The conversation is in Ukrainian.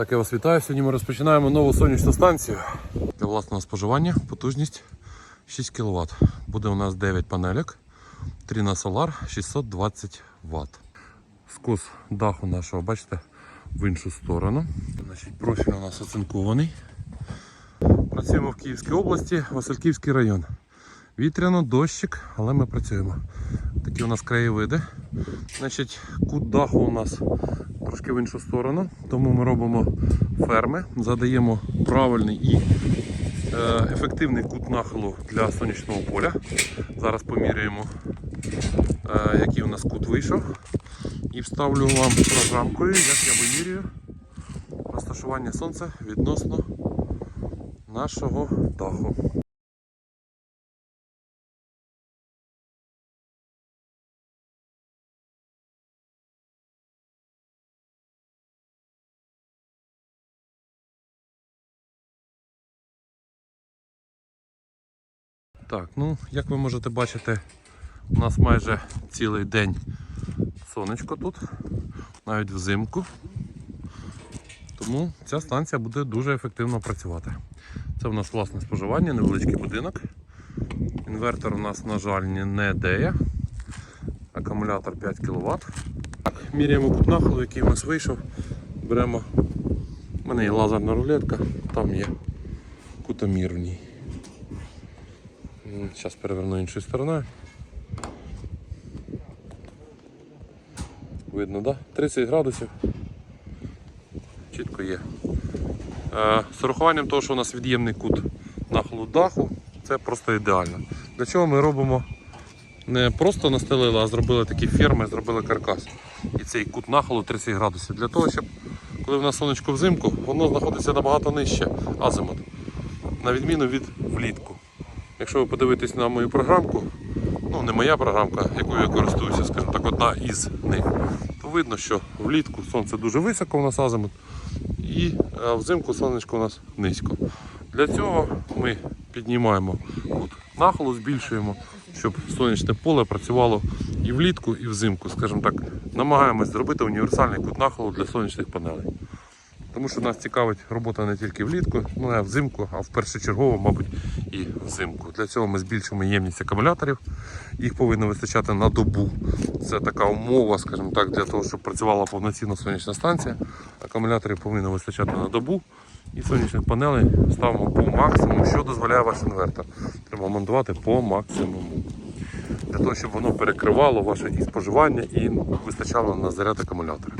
Так, я вас вітаю. Сьогодні ми розпочинаємо нову сонячну станцію. Для власного споживання потужність 6 кВт. Буде у нас 9 панелек, 3 на солар, 620 Вт. Скос даху нашого, бачите, в іншу сторону. Значить, профіль у нас оцинкований. Працюємо в Київській області, Васильківський район. Вітряно, дощик, але ми працюємо. Такі у нас краєвиди. Значить, кут даху у нас трошки в іншу сторону, тому ми робимо ферми, задаємо правильний і е, ефективний кут нахилу для сонячного поля. Зараз поміряємо, е, який у нас кут вийшов. І вставлю вам програмкою, як я вимірюю розташування сонця відносно нашого даху. Так, ну як ви можете бачити, у нас майже цілий день сонечко тут, навіть взимку. Тому ця станція буде дуже ефективно працювати. Це у нас власне споживання, невеличкий будинок. Інвертор у нас, на жаль, не деє. Акумулятор 5 кВт. Міряємо кут нахилу, який у нас вийшов. Беремо. У мене є лазерна рулетка, там є кутомір в ній. Зараз переверну іншою стороною. Видно, да? 30 градусів. Чітко є. Е, з урахуванням того, що у нас від'ємний кут нахилу даху, це просто ідеально. Для чого ми робимо не просто настелили, а зробили такі ферми, зробили каркас. І цей кут нахилу 30 градусів. Для того, щоб коли в нас сонечко взимку, воно знаходиться набагато нижче азимут. На відміну від влітку. Якщо ви подивитесь на мою програмку, ну не моя програмка, якою я користуюся, скажімо так, одна із них, то видно, що влітку сонце дуже високо у нас азимут, і взимку сонечко у нас низько. Для цього ми піднімаємо кут нахилу, збільшуємо, щоб сонячне поле працювало і влітку, і взимку, скажімо так, намагаємось зробити універсальний кут нахилу для сонячних панелей. Тому що нас цікавить робота не тільки влітку, ну а взимку, а в першочергово, мабуть, і взимку. Для цього ми збільшуємо ємність акумуляторів. Їх повинно вистачати на добу. Це така умова, скажімо так, для того, щоб працювала повноцінна сонячна станція. Акумуляторів повинно вистачати на добу. І сонячних панелей ставимо по максимуму, що дозволяє ваш інвертор. Треба монтувати по максимуму. Для того, щоб воно перекривало ваше і споживання і вистачало на заряд акумулятора.